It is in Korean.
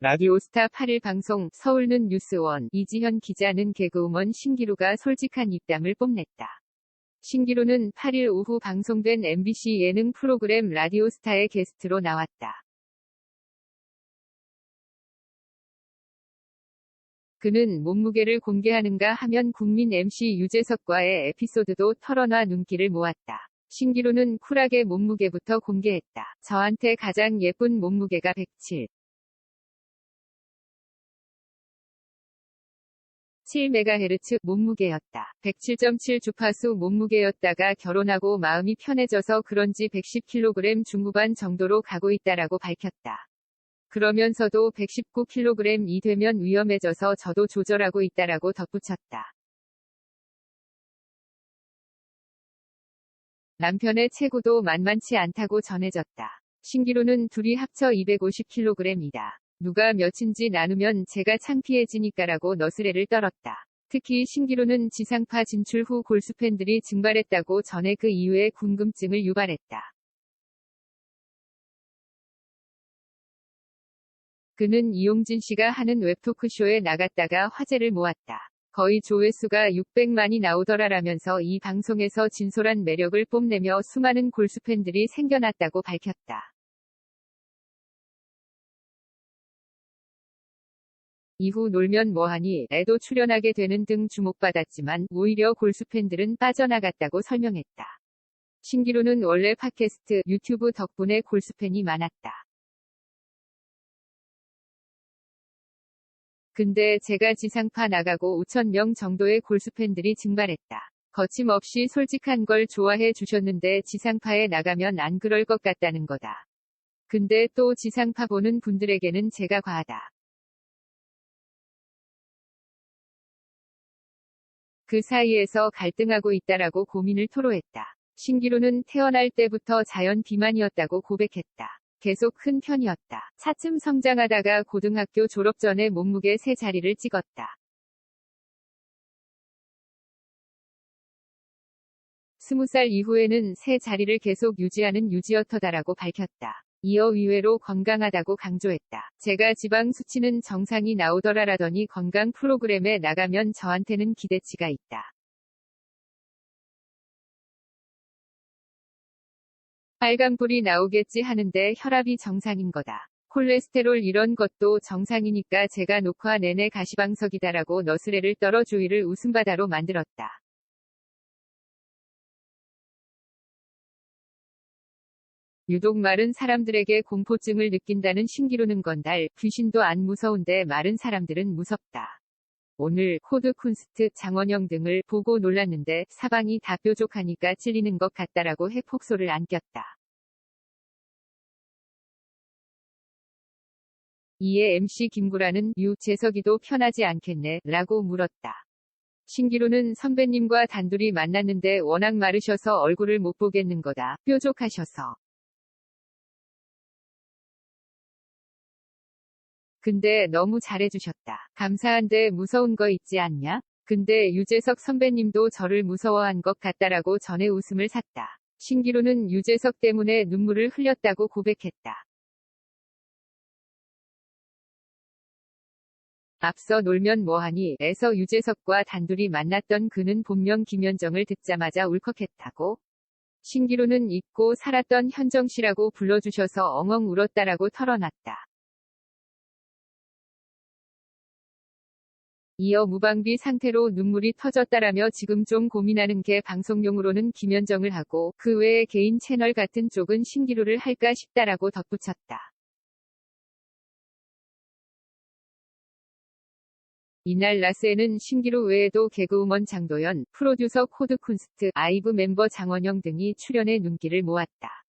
라디오스타 8일 방송 서울는 뉴스원 이지현 기자는 개그우먼 신기루가 솔직한 입담을 뽐냈다. 신기루는 8일 오후 방송된 MBC 예능 프로그램 라디오스타의 게스트로 나왔다. 그는 몸무게를 공개하는가 하면 국민 MC 유재석과의 에피소드도 털어놔 눈길을 모았다. 신기루는 쿨하게 몸무게부터 공개했다. 저한테 가장 예쁜 몸무게가 107. 7MHz 몸무게였다. 107.7 주파수 몸무게였다가 결혼하고 마음이 편해져서 그런지 110kg 중후반 정도로 가고 있다라고 밝혔다. 그러면서도 119kg이 되면 위험해져서 저도 조절하고 있다라고 덧붙였다. 남편의 체구도 만만치 않다고 전해졌다. 신기루는 둘이 합쳐 250kg이다. 누가 몇인지 나누면 제가 창피해지니까라고 너스레를 떨었다. 특히 신기루는 지상파 진출 후 골수 팬들이 증발했다고 전해 그 이후에 궁금증을 유발했다. 그는 이용진 씨가 하는 웹토크쇼에 나갔다가 화제를 모았다. 거의 조회수가 600만이 나오더라라면서 이 방송에서 진솔한 매력을 뽐내며 수많은 골수 팬들이 생겨났다고 밝혔다. 이후 놀면 뭐하니 에도 출연하게 되는 등 주목받았지만 오히려 골수 팬들은 빠져나갔다고 설명했다. 신기루는 원래 팟캐스트, 유튜브 덕분에 골수 팬이 많았다. 근데 제가 지상파 나가고 5천명 정도의 골수 팬들이 증발했다. 거침없이 솔직한 걸 좋아해 주셨는데 지상파에 나가면 안 그럴 것 같다는 거다. 근데 또 지상파 보는 분들에게는 제가 과하다. 그 사이에서 갈등하고 있다라고 고민을 토로했다. 신기루는 태어날 때부터 자연 비만이었다고 고백했다. 계속 큰 편이었다. 차츰 성장하다가 고등학교 졸업 전에 몸무게 세 자리를 찍었다. 스무 살 이후에는 세 자리를 계속 유지하는 유지어터다라고 밝혔다. 이어 의외로 건강하다고 강조했다. 제가 지방 수치는 정상이 나오더라라더니 건강 프로그램에 나가면 저한테는 기대치가 있다. 빨간불이 나오겠지 하는데 혈압이 정상인 거다. 콜레스테롤 이런 것도 정상이니까 제가 녹화 내내 가시방석이다라고 너스레를 떨어 주위를 웃음바다로 만들었다. 유독 마른 사람들에게 공포증을 느낀다는 신기루는 건달, 귀신도 안 무서운데 마른 사람들은 무섭다. 오늘 코드 쿤스트, 장원영 등을 보고 놀랐는데 사방이 다 뾰족하니까 찔리는 것 같다라고 해폭소를 안겼다. 이에 MC 김구라는 유 재석이도 편하지 않겠네 라고 물었다. 신기루는 선배님과 단둘이 만났는데 워낙 마르셔서 얼굴을 못 보겠는 거다. 뾰족하셔서. 근데 너무 잘해주셨다. 감사한데 무서운 거 있지 않냐? 근데 유재석 선배님도 저를 무서워한 것 같다라고 전에 웃음을 샀다. 신기루는 유재석 때문에 눈물을 흘렸다고 고백했다. 앞서 놀면 뭐하니 에서 유재석과 단둘이 만났던 그는 본명 김현정을 듣자마자 울컥했다고. 신기루는 잊고 살았던 현정 씨라고 불러주셔서 엉엉 울었다라고 털어놨다. 이어 무방비 상태로 눈물이 터졌다라며 지금 좀 고민하는 게 방송용으로는 김현정을 하고 그 외에 개인 채널 같은 쪽은 신기루를 할까 싶다라고 덧붙였다. 이날 라스에는 신기루 외에도 개그우먼 장도연, 프로듀서 코드 쿤스트, 아이브 멤버 장원영 등이 출연해 눈길을 모았다.